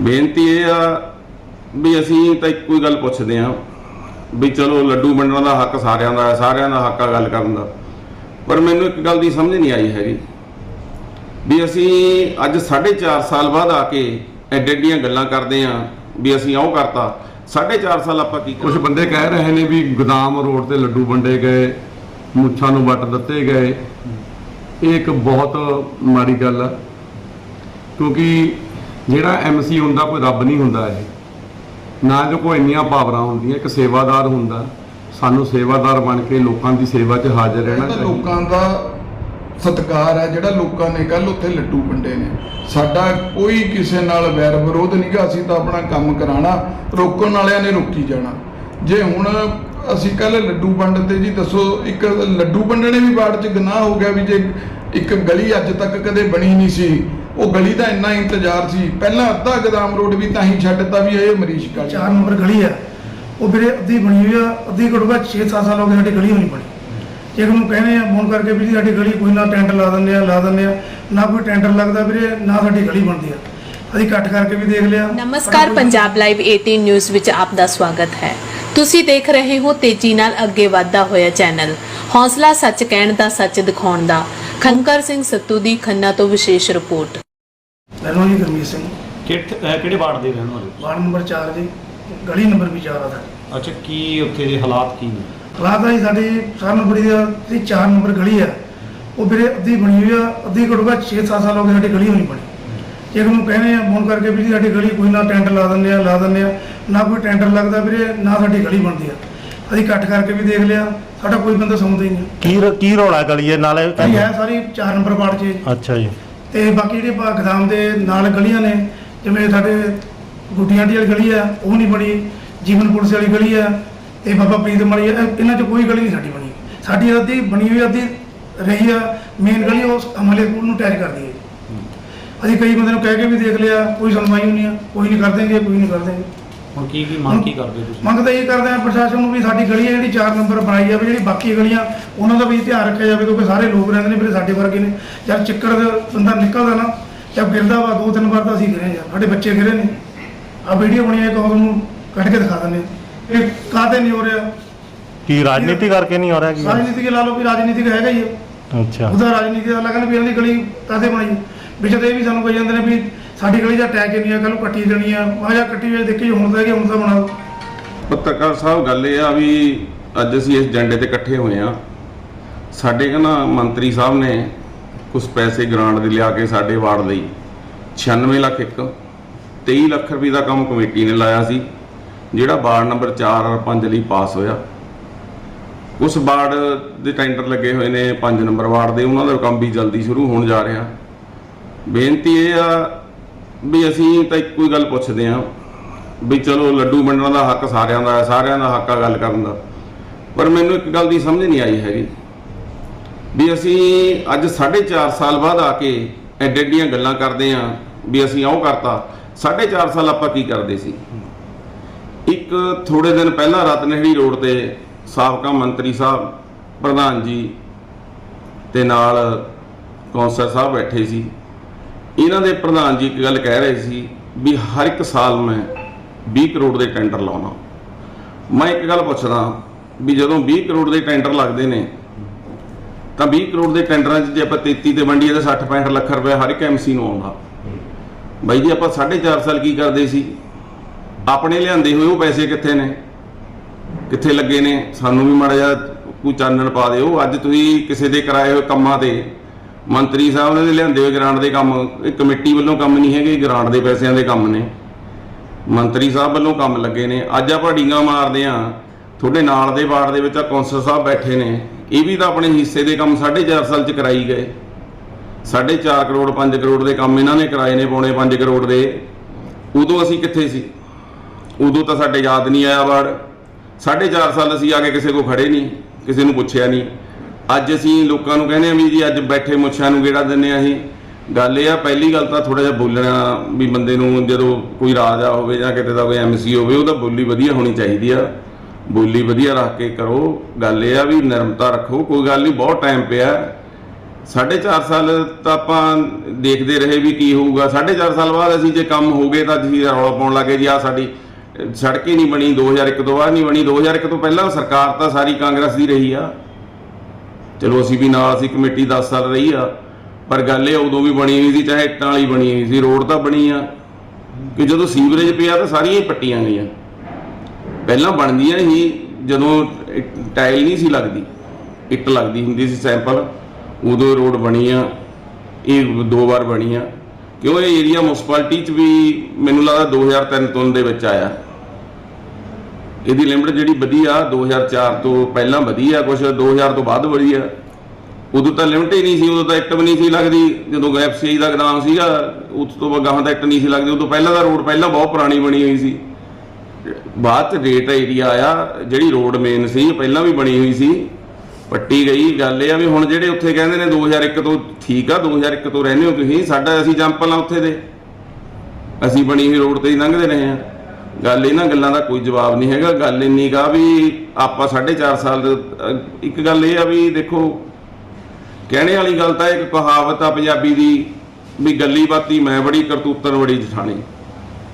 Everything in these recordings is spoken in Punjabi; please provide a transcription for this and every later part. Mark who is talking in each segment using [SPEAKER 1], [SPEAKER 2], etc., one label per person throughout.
[SPEAKER 1] ਬੇਨਤੀ ਇਹ ਆ ਵੀ ਅਸੀਂ ਤਾਂ ਇੱਕੋ ਹੀ ਗੱਲ ਪੁੱਛਦੇ ਆ ਵੀ ਚਲੋ ਲੱਡੂ ਵੰਡਣ ਦਾ ਹੱਕ ਸਾਰਿਆਂ ਦਾ ਹੈ ਸਾਰਿਆਂ ਦਾ ਹੱਕ ਆ ਗੱਲ ਕਰਨ ਦਾ। ਪਰ ਮੈਨੂੰ ਇੱਕ ਗੱਲ ਦੀ ਸਮਝ ਨਹੀਂ ਆਈ ਹੈਗੀ ਵੀ ਅਸੀਂ ਅੱਜ 4.5 ਸਾਲ ਬਾਅਦ ਆ ਕੇ ਐਡੇ ਐਡੀਆਂ ਗੱਲਾਂ ਕਰਦੇ ਆ ਵੀ ਅਸੀਂ ਉਹ ਕਰਤਾ। 4.5 ਸਾਲ ਆਪਾਂ ਕੀ
[SPEAKER 2] ਕੁਝ ਬੰਦੇ ਕਹਿ ਰਹੇ ਨੇ ਵੀ ਗੋਦਾਮ ਰੋਡ ਤੇ ਲੱਡੂ ਵੰਡੇ ਗਏ ਮੁੱਛਾਂ ਨੂੰ ਵੱਟ ਦਿੱਤੇ ਗਏ। ਇਹ ਇੱਕ ਬਹੁਤ ਮਾੜੀ ਗੱਲ ਆ ਕਿਉਂਕਿ ਜਿਹੜਾ ਐਮਸੀ ਹੁੰਦਾ ਕੋਈ ਰੱਬ ਨਹੀਂ ਹੁੰਦਾ ਇਹ। ਨਾ ਜੋ ਕੋਈ ਇੰਨੀਆਂ ਪਾਵਰਾਂ ਹੁੰਦੀਆਂ ਇੱਕ ਸੇਵਾਦਾਰ ਹੁੰਦਾ। ਸਾਨੂੰ ਸੇਵਾਦਾਰ ਬਣ ਕੇ ਲੋਕਾਂ ਦੀ ਸੇਵਾ 'ਚ ਹਾਜ਼ਰ ਰਹਿਣਾ
[SPEAKER 3] ਤਾਂ
[SPEAKER 2] ਚਾਹੀਦਾ।
[SPEAKER 3] ਲੋਕਾਂ ਦਾ ਸਤਿਕਾਰ ਹੈ ਜਿਹੜਾ ਲੋਕਾਂ ਨੇ ਕੱਲ ਉੱਥੇ ਲੱਡੂ ਵੰਡੇ ਨੇ। ਸਾਡਾ ਕੋਈ ਕਿਸੇ ਨਾਲ ਵੈਰ ਵਿਰੋਧ ਨਹੀਂਗਾ ਅਸੀਂ ਤਾਂ ਆਪਣਾ ਕੰਮ ਕਰਾਣਾ ਰੋਕਣ ਵਾਲਿਆਂ ਨੇ ਰੋਕੀ ਜਾਣਾ। ਜੇ ਹੁਣ ਅਸੀਂ ਕੱਲ ਲੱਡੂ ਵੰਡਦੇ ਜੀ ਦੱਸੋ ਇੱਕ ਲੱਡੂ ਵੰਡਣੇ ਵੀ ਬਾੜ 'ਚ ਗੁਨਾਹ ਹੋ ਗਿਆ ਵੀ ਜੇ ਇੱਕ ਗਲੀ ਅੱਜ ਤੱਕ ਕਦੇ ਬਣੀ ਨਹੀਂ ਸੀ ਉਹ ਗਲੀ ਦਾ ਇੰਨਾ ਇੰਤਜ਼ਾਰ ਸੀ। ਪਹਿਲਾਂ ਅੱਧਾ ਗਦਾਮ ਰੋਡ ਵੀ ਤਾਂ ਹੀ ਛੱਡਤਾ ਵੀ ਇਹ ਮਰੀਜ਼ ਕਰ
[SPEAKER 4] ਚਾਰ ਨੰਬਰ ਗਲੀ ਆ। ਉਹ ਵੀਰੇ ਅੱਧੀ ਬਣੀ ਹੋਈ ਆ। ਅੱਧੀ ਘੱਟੋ ਘੱਟ 6-7 ਸਾਲ ਹੋ ਗਏ ਸਾਡੀ ਗਲੀ ਹੋਣੀ ਬਣੀ। ਜੇ ਨੂੰ ਕਹਿੰਦੇ ਆ ਫੋਨ ਕਰਕੇ ਵੀ ਸਾਡੀ ਗਲੀ ਕੋਈ ਨਾ ਟੈਂਟ ਲਾ ਦਿੰਦੇ ਆ ਲਾ ਦਿੰਦੇ ਆ। ਨਾ ਕੋਈ ਟੈਂਡਰ ਲੱਗਦਾ ਵੀਰੇ ਨਾ ਸਾਡੀ ਗਲੀ ਬਣਦੀ ਆ। ਅਸੀਂ ਕੱਟ ਕਰਕੇ ਵੀ ਦੇਖ ਲਿਆ।
[SPEAKER 5] ਨਮਸਕਾਰ ਪੰਜਾਬ ਲਾਈਵ 18 ਨਿਊਜ਼ ਵਿੱਚ ਆਪ ਦਾ ਸਵਾਗਤ ਹੈ। ਤੁਸੀਂ ਦੇਖ ਰਹੇ ਹੋ ਤੇਜ਼ੀ ਨਾਲ ਅੱਗੇ ਵਧਦਾ ਹੋਇਆ ਚੈਨਲ। ਹੌਸਲਾ ਸੱਚ ਕਹਿਣ ਦਾ ਸੱਚ ਦਿਖਾਉਣ ਦਾ। ਖੰਕਰ ਸਿੰਘ ਸੱਤੂ ਦੀ ਖੰਨਾ ਤੋਂ ਵਿਸ਼ੇਸ਼ ਰਿਪੋਰਟ।
[SPEAKER 4] ਮੈਨੂੰ ਜੀ ਗੁਰਮੀਤ ਸਿੰਘ।
[SPEAKER 6] ਕਿਹੜੇ ਅਹ ਕਿਹੜੇ ਵਾਰਡ ਦੇ ਰਹਿਣ ਵਾਲੇ
[SPEAKER 4] ਵਾਰਡ ਨੰਬਰ 4 ਜੀ ਗਲੀ ਨੰਬਰ ਵੀ 4 ਆ ਸਾਡੀ
[SPEAKER 6] ਅੱਛਾ ਕੀ ਉੱਥੇ ਦੇ ਹਾਲਾਤ ਕੀ ਨੇ?
[SPEAKER 4] ਹਾਲਾਤ ਆ ਜੀ ਸਾਡੀ ਚਾਰ ਨੰਬਰ ਦੀ ਜਿਹੜੀ 4 ਨੰਬਰ ਗਲੀ ਆ। ਉਹ ਵੀਰੇ ਅੱਧੀ ਬਣੀ ਹੋਈ ਆ ਅੱਧੀ ਘੱਟੋ ਘੱਟ 6-7 ਸਾਲ ਹੋ ਗਏ ਸਾਡੀ ਗਲੀ ਹੋਣੀ ਬਣੀ। ਜੇ ਨੂੰ ਕਹਿੰਦੇ ਆ ਫੋਨ ਕਰਕੇ ਵੀ ਜੀ ਸਾਡੀ ਗਲੀ ਕੋਈ ਨਾ ਟੈਂਟ ਲਾ ਦਿੰਦੇ ਆ ਲਾ ਦਿੰਦੇ ਆ ਨਾ ਕੋਈ ਟੈਂਡਰ ਲੱਗਦਾ ਵੀਰੇ ਨਾ ਸਾਡੀ ਗਲੀ ਬਣਦੀ ਆ। ਅਸੀਂ ਕੱਟ ਕਰਕੇ ਵੀ ਦੇਖ ਲਿਆ ਸਾਡਾ ਕੋਈ ਬੰਦਾ ਸੁਣਦਾ ਹੀ ਨਹੀਂ।
[SPEAKER 7] ਕੀ ਰ- ਕੀ ਰੌਲਾ ਗਲੀ ਹੈ ਨਾਲੇ?
[SPEAKER 4] ਅਸੀਂ ਹੈ ਸਾਰੀ 4 ਨੰਬਰ ਵਾਰਡ 'ਚ ਜੀ।
[SPEAKER 7] ਅੱਛਾ ਜੀ।
[SPEAKER 4] ਤੇ ਬਾਕੀ ਜਿਹੜੇ ਆਪਾਂ ਗਦਾਮ ਦੇ ਨਾਲ ਗਲੀਆਂ ਨੇ ਜਿਵੇਂ ਸਾਡੇ ਗੁੱਡੀਆਂ ਦੀ ਵਾਲੀ ਗਲੀ ਆ ਉਹ ਨਹੀਂ ਬਣੀ ਜੀਵਨ ਪੁਲਿਸ ਵਾਲੀ ਗਲੀ ਆ ਤੇ ਬਾਬਾ ਪ੍ਰੀਤਮ ਵਾਲੀ ਆ ਇਹ- ਇਹਨਾਂ 'ਚ ਕੋਈ ਗਲੀ ਨਹੀਂ ਸਾਡੀ ਬਣੀ। ਸਾਡੀ ਅੱਧੀ ਬਣੀ ਹੋਈ ਅੱਧੀ ਰਹੀ ਆ ਮੇਨ ਗਲੀ ਉਸ ਅਮਲੇ ਸਕੂਲ ਨੂੰ ਅਟੈਚ ਕਰਦੀ ਹੈ। ਅਸੀਂ ਕਈ ਬੰਦੇ ਨੂੰ ਕਹਿ ਕੇ ਵੀ ਦੇਖ ਲਿਆ ਕੋਈ ਸੁਣਵਾਈ ਨਹੀਂ ਆ ਕੋਈ ਨਹੀਂ ਕਰ ਦੇਂਗੇ ਕੋਈ ਨਹੀਂ ਕਰ ਦੇਂਗੇ
[SPEAKER 6] ਹੁਣ ਕੀ ਕੀ ਮੰਗ ਕੀ ਕਰਦੇ ਤੁਸੀਂ?
[SPEAKER 4] ਮੰਗ ਤਾਂ ਇਹ ਕਰਦੇ ਆ ਪ੍ਰਸ਼ਾਸਨ ਨੂੰ ਵੀ ਸਾਡੀ ਗਲੀ ਹੈ ਜਿਹੜੀ 4 ਨੰਬਰ ਬਣਾਈ ਜਾਵੇ ਜਿਹੜੀ ਬਾਕੀ ਗਲੀਆਂ ਉਹਨਾਂ ਦਾ ਵੀ ਧਿਆਨ ਰੱਖਿਆ ਜਾਵੇ ਕਿਉਂਕਿ ਸਾਰੇ ਲੋਕ ਰਹਿੰਦੇ ਨੇ ਵੀਰੇ ਸਾਡੇ ਵਰਗੇ ਨੇ। ਜਦ ਚਿੱਕੜ ਦਾ ਬੰਦਾ ਨਿਕਲਦਾ ਨਾ ਜਦ ਗਿਰਦਾ ਵਾ ਦੋ ਤਿੰਨ ਵਾਰ ਤਾਂ ਅਸੀਂ ਗਿਰੇ ਆ ਸਾਡੇ ਬੱਚੇ ਗਿਰੇ ਨੇ। ਆ ਵੀਡੀਓ ਬਣੀ ਹੈ ਇੱਕ ਤੁਹਾਨੂੰ ਕੱਢ ਕੇ ਦਿਖਾ ਦਿੰਦੇ। ਇਹ ਕਾਹਤੇ ਨਹੀਂ ਹੋ ਰਿਹਾ?
[SPEAKER 7] ਕੀ ਰਾਜਨੀਤੀ ਕਰਕੇ ਨਹੀਂ ਹੋ ਰਿਹਾ ਕੀ?
[SPEAKER 4] ਰਾਜਨੀਤਿਕ ਲਾ ਲਓ ਵੀ ਰਾਜਨੀਤਿਕ ਹੈਗਾ ਹੀ ਹੈ।
[SPEAKER 7] ਅੱਛਾ।
[SPEAKER 4] ਉਹਦਾ ਰਾਜਨੀਤੀ ਦਾ ਲੱਗਣ ਵੀ ਇਹਨਾਂ ਦੀ ਗਲੀ ਕਾਹਤੇ ਬਣਾਈ? ਵਿੱਚ ਤੇ ਇਹ ਵੀ ਸਾਨੂੰ ਕਹੀ ਜਾਂਦੇ ਨੇ ਵੀ ਸਾਡੀ ਗਲੀ ਦਾ ਅਟੈਕ ਨਹੀਂ ਆ ਕੱਲ ਨੂੰ ਕੱਟੀ ਦੇਣੀ ਆ ਮੈਂ ਜਾਂ ਕੱਟੀ ਵੇ ਦੇਖੀ ਹੁਣ ਤਾਂ ਹੈਗੀ ਹੁਣ ਤਾਂ ਬਣਾ
[SPEAKER 1] ਪੱਤਰਕਾਰ ਸਾਹਿਬ, ਗੱਲ ਇਹ ਆ ਵੀ ਅੱਜ ਅਸੀਂ ਇਸ ਏਜੰਡੇ ਤੇ ਇਕੱਠੇ ਹੋਏ ਆ ਸਾਡੇ ਕਹਿੰਦਾ ਮੰਤਰੀ ਸਾਹਿਬ ਨੇ ਕੁਝ ਪੈਸੇ ਗ੍ਰਾਂਟ ਦੇ ਲਿਆ ਕੇ ਸਾਡੇ ਵਾਰਡ ਲਈ। 96 ਲੱਖ ਇੱਕ 23 ਲੱਖ ਰੁਪਏ ਦਾ ਕੰਮ ਕਮੇਟੀ ਨੇ ਲਾਇਆ ਸੀ, ਜਿਹੜਾ ਵਾਰਡ ਨੰਬਰ 4 ਔਰ 5 ਲਈ ਪਾਸ ਹੋਇਆ। ਉਸ ਵਾਰਡ ਦੇ ਟੈਂਡਰ ਲੱਗੇ ਹੋਏ ਨੇ 5 ਨੰਬਰ ਵਾਰਡ ਦੇ, ਉਹਨਾਂ ਦਾ ਕੰਮ ਵੀ ਜਲਦੀ ਸ਼ੁਰੂ ਹੋਣ ਜਾ ਰਿਹਾ। ਬੇਨਤੀ ਇਹ ਆ ਵੀ ਅਸੀਂ ਤਾਂ ਇੱਕੋ ਹੀ ਗੱਲ ਪੁੱਛਦੇ ਆ ਵੀ ਚਲੋ ਲੱਡੂ ਵੰਡਣ ਦਾ ਹੱਕ ਸਾਰਿਆਂ ਦਾ ਹੈ, ਸਾਰਿਆਂ ਦਾ ਹੱਕ ਆ ਗੱਲ ਕਰਨ ਦਾ। ਪਰ ਮੈਨੂੰ ਇੱਕ ਗੱਲ ਦੀ ਸਮਝ ਨਹੀਂ ਆਈ ਹੈਗੀ ਵੀ ਅਸੀਂ ਅੱਜ 4.5 ਸਾਲ ਬਾਅਦ ਆ ਕੇ ਐਡੇ ਐਡੀਆਂ ਗੱਲਾਂ ਕਰਦੇ ਆ ਵੀ ਅਸੀਂ ਉਹ ਕਰਤਾ। 4.5 ਸਾਲ ਆਪਾਂ ਕੀ ਕਰਦੇ ਸੀ? ਇੱਕ ਥੋੜੇ ਦਿਨ ਪਹਿਲਾਂ ਰਤਨਹਿੜੀ ਰੋਡ ਤੇ ਸਾਬਕਾ ਮੰਤਰੀ ਸਾਹਿਬ, ਪ੍ਰਧਾਨ ਜੀ ਤੇ ਨਾਲ ਕੌਂਸਲ ਸਾਹਿਬ ਬੈਠੇ ਸੀ। ਇਹਨਾਂ ਦੇ ਪ੍ਰਧਾਨ ਜੀ ਇੱਕ ਗੱਲ ਕਹਿ ਰਹੇ ਸੀ ਵੀ ਹਰ ਇੱਕ ਸਾਲ ਮੈਂ 20 ਕਰੋੜ ਦੇ ਟੈਂਡਰ ਲਾਉਣਾ। ਮੈਂ ਇੱਕ ਗੱਲ ਪੁੱਛਦਾ ਵੀ ਜਦੋਂ 20 ਕਰੋੜ ਦੇ ਟੈਂਡਰ ਲੱਗਦੇ ਨੇ, ਤਾਂ 20 ਕਰੋੜ ਦੇ ਟੈਂਡਰਾਂ 'ਚ ਜੇ ਆਪਾਂ 33 ਤੇ ਵੰਡੀਏ ਤਾਂ 60 65 ਲੱਖ ਰੁਪਏ ਹਰ ਇੱਕ ਐਮਸੀ ਨੂੰ ਆਉਂਦਾ। ਬਾਈ ਜੀ, ਆਪਾਂ 4.5 ਸਾਲ ਕੀ ਕਰਦੇ ਸੀ? ਆਪਣੇ ਲਿਆਂਦੇ ਹੋਏ ਉਹ ਪੈਸੇ ਕਿੱਥੇ ਨੇ? ਕਿੱਥੇ ਲੱਗੇ ਨੇ? ਸਾਨੂੰ ਵੀ ਮਾੜਾ ਜਿਹਾ ਕੋਈ ਚਾਨਣ ਪਾ ਦਿਓ। ਅੱਜ ਤੁਸੀਂ ਕਿਸੇ ਦੇ ਕਰਾਏ ਹੋਏ ਕੰਮਾਂ ਤੇ ਮੰਤਰੀ ਸਾਹਿਬ ਨੇ ਲਿਆਂਦੇ ਹੋਏ ਗ੍ਰਾਂਟ ਦੇ ਕੰਮ, ਇਹ ਕਮੇਟੀ ਵੱਲੋਂ ਕੰਮ ਨਹੀਂ ਹੈਗੇ ਗ੍ਰਾਂਟ ਦੇ ਪੈਸਿਆਂ ਦੇ ਕੰਮ ਨੇ। ਮੰਤਰੀ ਸਾਹਿਬ ਵੱਲੋਂ ਕੰਮ ਲੱਗੇ ਨੇ। ਅੱਜ ਆਪਾਂ ਡੀਂਗਾ ਮਾਰਦੇ ਆ, ਤੁਹਾਡੇ ਨਾਲ ਦੇ ਵਾਰਡ ਦੇ ਵਿੱਚ ਆ ਕੌਂਸਲ ਸਾਹਿਬ ਬੈਠੇ ਨੇ। ਇਹ ਵੀ ਤਾਂ ਆਪਣੇ ਹਿੱਸੇ ਦੇ ਕੰਮ 4.5 ਸਾਲ ਚ ਕਰਾਈ ਗਏ। 4.5 ਕਰੋੜ 5 ਕਰੋੜ ਦੇ ਕੰਮ ਇਹਨਾਂ ਨੇ ਕਰਾਏ ਨੇ, ਪੌਣੇ 5 ਕਰੋੜ ਦੇ। ਉਦੋਂ ਅਸੀਂ ਕਿੱਥੇ ਸੀ? ਉਦੋਂ ਤਾਂ ਸਾਡੇ ਯਾਦ ਨਹੀਂ ਆਇਆ ਵਾਰਡ। 4.5 ਸਾਲ ਅਸੀਂ ਆ ਕੇ ਕਿਸੇ ਕੋ ਖੜੇ ਨਹੀਂ, ਕਿਸੇ ਨੂੰ ਪੁੱਛਿਆ ਨਹੀਂ। ਅੱਜ ਅਸੀਂ ਲੋਕਾਂ ਨੂੰ ਕਹਿੰਦੇ ਆ ਵੀ ਜੀ, ਅੱਜ ਬੈਠੇ ਮੁੱਛਾਂ ਨੂੰ ਗੇੜਾ ਦਿੰਨੇ ਆ ਅਸੀਂ। ਗੱਲ ਇਹ ਆ, ਪਹਿਲੀ ਗੱਲ ਤਾਂ ਥੋੜਾ ਜਿਹਾ ਬੋਲਣਾ ਵੀ ਬੰਦੇ ਨੂੰ ਜਦੋਂ ਕੋਈ ਰਾਜਾ ਹੋਵੇ ਜਾਂ ਕਿਤੇ ਦਾ ਕੋਈ ਐਮਸੀ ਹੋਵੇ ਉਹਦਾ ਬੋਲੀ ਵਧੀਆ ਹੋਣੀ ਚਾਹੀਦੀ ਆ। ਬੋਲੀ ਵਧੀਆ ਰੱਖ ਕੇ ਕਰੋ। ਗੱਲ ਇਹ ਆ ਵੀ ਨਿਰਮਤਾ ਰੱਖੋ। ਕੋਈ ਗੱਲ ਨਹੀਂ, ਬਹੁਤ ਟਾਈਮ ਪਿਆ। 4.5 ਸਾਲ ਤਾਂ ਆਪਾਂ ਦੇਖਦੇ ਰਹੇ ਵੀ ਕੀ ਹੋਊਗਾ। 4.5 ਸਾਲ ਬਾਅਦ ਅਸੀਂ ਜੇ ਕੰਮ ਹੋ ਗਏ ਤਾਂ ਅਸੀਂ ਰੌਲਾ ਪਾਉਣ ਲੱਗੇ ਜੀ ਆ ਸਾਡੀ ਸੜਕ ਹੀ ਨਹੀਂ ਬਣੀ 2001 ਤੋਂ ਬਾਅਦ ਨਹੀਂ ਬਣੀ। 2001 ਤੋਂ ਪਹਿਲਾਂ ਸਰਕਾਰ ਤਾਂ ਸਾਰੀ ਕਾਂਗਰਸ ਦੀ ਰਹੀ ਆ। ਚਲੋ ਅਸੀਂ ਵੀ ਨਾਲ ਅਸੀਂ ਕਮੇਟੀ 10 ਸਾਲ ਰਹੀ ਆ, ਪਰ ਗੱਲ ਇਹ ਉਦੋਂ ਵੀ ਬਣੀ ਹੋਈ ਸੀ, ਚਾਹੇ ਇੱਟਾਂ ਵਾਲੀ ਬਣੀ ਹੋਈ ਸੀ, ਰੋਡ ਤਾਂ ਬਣੀ ਆ। ਕਿ ਜਦੋਂ ਸੀਵਰੇਜ ਪਿਆ ਤਾਂ ਸਾਰੀਆਂ ਹੀ ਪੱਟੀਆਂ ਗਈਆਂ। ਪਹਿਲਾਂ ਬਣਦੀਆਂ ਹੀ ਜਦੋਂ ਟਾਇਲ ਨਹੀਂ ਸੀ ਲੱਗਦੀ, ਇੱਟ ਲੱਗਦੀ ਹੁੰਦੀ ਸੀ ਸੈਂਪਲ, ਉਦੋਂ ਰੋਡ ਬਣੀ ਆ ਇਹ ਦੋ ਵਾਰ ਬਣੀ ਆ ਕਿਉਂ ਇਹ ਏਰੀਆ ਮਿਊਨਿਸਪੈਲਿਟੀ ਚ ਵੀ ਮੈਨੂੰ ਲੱਗਦਾ 2003 ਤੋਂ ਦੇ ਵਿੱਚ ਆਇਆ। ਇਹਦੀ ਲਿਮਟ ਜਿਹੜੀ ਵਧੀ ਆ 2004 ਤੋਂ ਪਹਿਲਾਂ ਵਧੀ ਆ ਕੁਝ 2000 ਤੋਂ ਬਾਅਦ ਵਧੀ ਆ। ਉਦੋਂ ਤਾਂ ਲਿਮਟ ਹੀ ਨਹੀਂ ਸੀ, ਉਦੋਂ ਤਾਂ ਐਕਟ ਵੀ ਨਹੀਂ ਸੀ ਲੱਗਦੀ। ਜਦੋਂ ਐਫਸੀਆਈ ਦਾ ਗਦਾਮ ਸੀਗਾ, ਉਸ ਤੋਂ ਬਾਅਦ ਗਾਹਾਂ ਦਾ ਐਕਟ ਨਹੀਂ ਸੀ ਲੱਗਦੀ। ਉਦੋਂ ਪਹਿਲਾਂ ਦਾ ਰੋਡ ਪਹਿਲਾਂ ਬਹੁਤ ਪੁਰਾਣੀ ਬਣੀ ਹੋਈ ਸੀ। ਬਾਅਦ ਚ ਰੇਟ ਏਰੀਆ ਆਇਆ, ਜਿਹੜੀ ਰੋਡ ਮੇਨ ਸੀ ਪਹਿਲਾਂ ਵੀ ਬਣੀ ਹੋਈ ਸੀ। ਪੱਟੀ ਗਈ, ਗੱਲ ਇਹ ਆ ਵੀ ਹੁਣ ਜਿਹੜੇ ਉੱਥੇ ਕਹਿੰਦੇ ਨੇ 2001 ਤੋਂ ਠੀਕ ਆ 2001 ਤੋਂ ਰਹਿੰਦੇ ਹੋ ਤੁਸੀਂ, ਸਾਡਾ ਅਸੀਂ ਜੰਪਲ ਆ ਉੱਥੇ ਦੇ। ਅਸੀਂ ਬਣੀ ਹੋਈ ਰੋਡ ਤੇ ਹੀ ਲੰਘਦੇ ਰਹੇ ਆ ਗੱਲ ਇਹਨਾਂ ਗੱਲਾਂ ਦਾ ਕੋਈ ਜਵਾਬ ਨਹੀਂ ਹੈਗਾ। ਗੱਲ ਇੰਨੀ ਗਾ ਵੀ ਆਪਾਂ 4.5 ਸਾਲ ਇੱਕ ਗੱਲ ਇਹ ਆ ਵੀ ਦੇਖੋ, ਕਹਿਣੇ ਵਾਲੀ ਗੱਲ ਤਾਂ ਇੱਕ ਕਹਾਵਤ ਆ ਪੰਜਾਬੀ ਦੀ ਵੀ ਗੱਲੀ ਬਾਤੀ ਮੈਂ ਬੜੀ ਕਰਤੂਤਨ ਬੜੀ ਜਠਾਣੀ।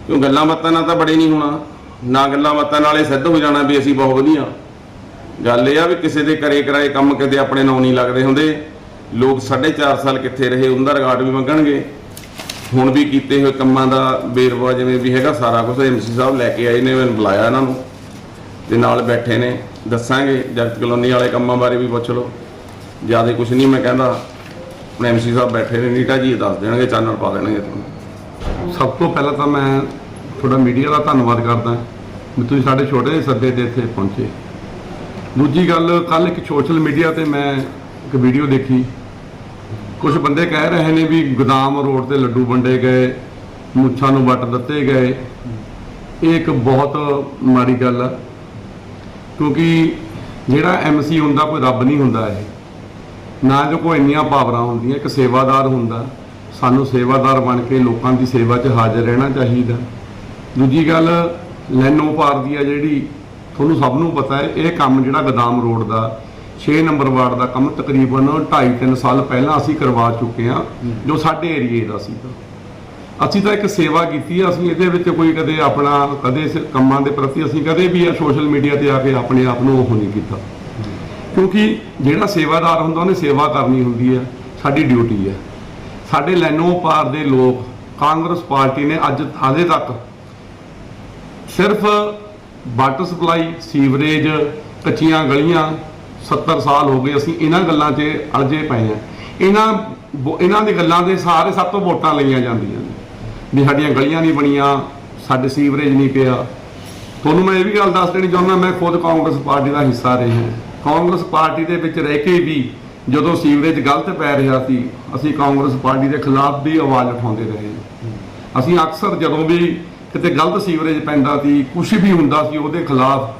[SPEAKER 1] ਕਿਉਂ ਗੱਲਾਂ ਬਾਤਾਂ ਨਾਲ ਤਾਂ ਬੜੇ ਨਹੀਂ ਹੋਣਾ। ਨਾ ਗੱਲਾਂ ਬਾਤਾਂ ਨਾਲੇ ਸਿੱਧ ਹੋ ਜਾਣਾ ਵੀ ਅਸੀਂ ਬਹੁਤ ਵਧੀਆ। ਗੱਲ ਇਹ ਆ ਵੀ ਕਿਸੇ ਦੇ ਕਰੇ ਕਰਾਏ ਕੰਮ ਕਦੇ ਆਪਣੇ ਨਾਂ ਨਹੀਂ ਲੱਗਦੇ ਹੁੰਦੇ। ਲੋਕ 4.5 ਸਾਲ ਕਿੱਥੇ ਰਹੇ ਉਹਦਾ ਰਿਕਾਰਡ ਵੀ ਮੰਗਣਗੇ। ਹੁਣ ਵੀ ਕੀਤੇ ਹੋਏ ਕੰਮਾਂ ਦਾ ਵੇਰਵਾ ਜਿਵੇਂ ਵੀ ਹੈਗਾ, ਸਾਰਾ ਕੁਝ ਐਮਸੀ ਸਾਹਿਬ ਲੈ ਕੇ ਆਏ ਨੇ, ਮੈਨੂੰ ਬੁਲਾਇਆ ਇਹਨਾਂ ਨੂੰ। ਤੇ ਨਾਲ ਬੈਠੇ ਨੇ, ਦੱਸਾਂਗੇ, ਜਗਤ ਕਲੋਨੀ ਵਾਲੇ ਕੰਮਾਂ ਬਾਰੇ ਵੀ ਪੁੱਛ ਲਓ। ਜ਼ਿਆਦਾ ਕੁਝ ਨਹੀਂ, ਮੈਂ ਕਹਿੰਦਾ ਆਪਣੇ ਐਮਸੀ ਸਾਹਿਬ ਬੈਠੇ ਨੇ, ਨੀਟਾ ਜੀ ਇਹ ਦੱਸ ਦੇਣਗੇ ਚਾਨਣ ਪਾ ਦੇਣਗੇ ਤੁਹਾਨੂੰ।
[SPEAKER 2] ਸਭ ਤੋਂ ਪਹਿਲਾਂ ਤਾਂ ਮੈਂ ਤੁਹਾਡਾ ਮੀਡੀਆ ਦਾ ਧੰਨਵਾਦ ਕਰਦਾ। ਵੀ ਤੁਸੀਂ ਸਾਡੇ ਛੋਟੇ ਜਿਹੇ ਸੱਦੇ ਤੇ ਇੱਥੇ ਪਹੁੰਚੇ। ਦੂਜੀ ਗੱਲ ਕੱਲ ਇੱਕ ਸੋਸ਼ਲ ਮੀਡੀਆ ਤੇ ਮੈਂ ਇੱਕ ਵੀਡੀਓ ਦੇਖੀ। ਕੁਝ ਬੰਦੇ ਕਹਿ ਰਹੇ ਨੇ ਵੀ ਗੋਦਾਮ ਰੋਡ ਤੇ ਲੱਡੂ ਵੰਡੇ ਗਏ, ਮੁੱਛਾਂ ਨੂੰ ਵੱਟ ਦਿੱਤੇ ਗਏ। ਇਹ ਇੱਕ ਬਹੁਤ ਮਾੜੀ ਗੱਲ ਆ। ਕਿਉਂਕਿ ਜਿਹੜਾ ਐਮਸੀ ਹੁੰਦਾ, ਕੋਈ ਰੱਬ ਨਹੀਂ ਹੁੰਦਾ ਇਹ। ਨਾ ਜੋ ਕੋਈ ਇੰਨੀਆਂ ਪਾਵਰਾਂ ਹੁੰਦੀਆਂ, ਇੱਕ ਸੇਵਾਦਾਰ ਹੁੰਦਾ। ਸਾਨੂੰ ਸੇਵਾਦਾਰ ਬਣ ਕੇ ਲੋਕਾਂ ਦੀ ਸੇਵਾ 'ਚ ਹਾਜ਼ਰ ਰਹਿਣਾ ਚਾਹੀਦਾ। ਦੂਜੀ ਗੱਲ, ਲੈਨੋ ਪਾਰ ਦੀ ਆ ਜਿਹੜੀ, ਤੁਹਾਨੂੰ ਸਭ ਨੂੰ ਪਤਾ ਹੈ, ਇਹ ਕੰਮ ਜਿਹੜਾ ਗਦਾਮ ਰੋਡ ਦਾ 6 ਨੰਬਰ ਵਾਰਡ ਦਾ ਕੰਮ ਤਕਰੀਬਨ 2.5 3 ਸਾਲ ਪਹਿਲਾਂ ਅਸੀਂ ਕਰਵਾ ਚੁੱਕੇ ਹਾਂ ਜੋ ਸਾਡੇ ਏਰੀਏ ਦਾ ਸੀਗਾ ਅਸੀਂ ਤਾਂ ਇੱਕ ਸੇਵਾ ਕੀਤੀ ਆ ਅਸੀਂ ਇਹਦੇ ਵਿੱਚ ਕੋਈ ਕਦੇ ਆਪਣਾ ਕਦੇ ਇਸ ਕੰਮਾਂ ਦੇ ਪ੍ਰਤੀ ਅਸੀਂ ਕਦੇ ਵੀ ਆ ਸੋਸ਼ਲ ਮੀਡੀਆ ਤੇ ਆ ਕੇ ਆਪਣੇ ਆਪ ਨੂੰ ਉਹ ਨਹੀਂ ਕੀਤਾ। ਕਿਉਂਕਿ ਜਿਹੜਾ ਸੇਵਾਦਾਰ ਹੁੰਦਾ ਉਹਨੇ ਸੇਵਾ ਕਰਨੀ ਹੁੰਦੀ ਹੈ ਸਾਡੀ ਡਿਊਟੀ ਹੈ। ਸਾਡੇ ਲੈਨੋ ਪਾਰ ਦੇ ਲੋਕ ਕਾਂਗਰਸ ਪਾਰਟੀ ਨੇ ਅੱਜ ਹਾਲੇ ਤੱਕ ਸਿਰਫ ਵਾਟਰ ਸਪਲਾਈ ਸੀਵਰੇਜ ਕੱਚੀਆਂ ਗਲੀਆਂ 70 ਸਾਲ ਹੋ ਗਏ ਅਸੀਂ ਇਹਨਾਂ ਗੱਲਾਂ 'ਚ ਅਲਝੇ ਪਏ ਆ ਇਹਨਾਂ ਵੋ- ਇਹਨਾਂ ਦੀ ਗੱਲਾਂ ਦੇ ਸਾਰੇ ਸਭ ਤੋਂ ਵੋਟਾਂ ਲਈਆਂ ਜਾਂਦੀਆਂ ਨੇ। ਵੀ ਸਾਡੀਆਂ ਗਲੀਆਂ ਨਹੀਂ ਬਣੀਆਂ, ਸਾਡੇ ਸੀਵਰੇਜ ਨਹੀਂ ਪਿਆ। ਤੁਹਾਨੂੰ ਮੈਂ ਇਹ ਵੀ ਗੱਲ ਦੱਸ ਦੇਣੀ ਚਾਹੁੰਦਾ, ਮੈਂ ਖੁਦ ਕਾਂਗਰਸ ਪਾਰਟੀ ਦਾ ਹਿੱਸਾ ਰਿਹਾ ਕਾਂਗਰਸ ਪਾਰਟੀ ਦੇ ਵਿੱਚ ਰਹਿ ਕੇ ਵੀ ਜਦੋਂ ਸੀਵਰੇਜ ਗਲਤ ਪੈ ਰਿਹਾ ਸੀ, ਅਸੀਂ ਕਾਂਗਰਸ ਪਾਰਟੀ ਦੇ ਖਿਲਾਫ ਵੀ ਆਵਾਜ਼ ਉਠਾਉਂਦੇ ਰਹੇ ਅਸੀਂ ਅਕਸਰ ਜਦੋਂ ਵੀ ਕਿਤੇ ਗਲਤ ਸੀਵਰੇਜ ਪੈਂਦਾ ਸੀ ਕੁਝ ਵੀ ਹੁੰਦਾ ਸੀ, ਉਹਦੇ ਖਿਲਾਫ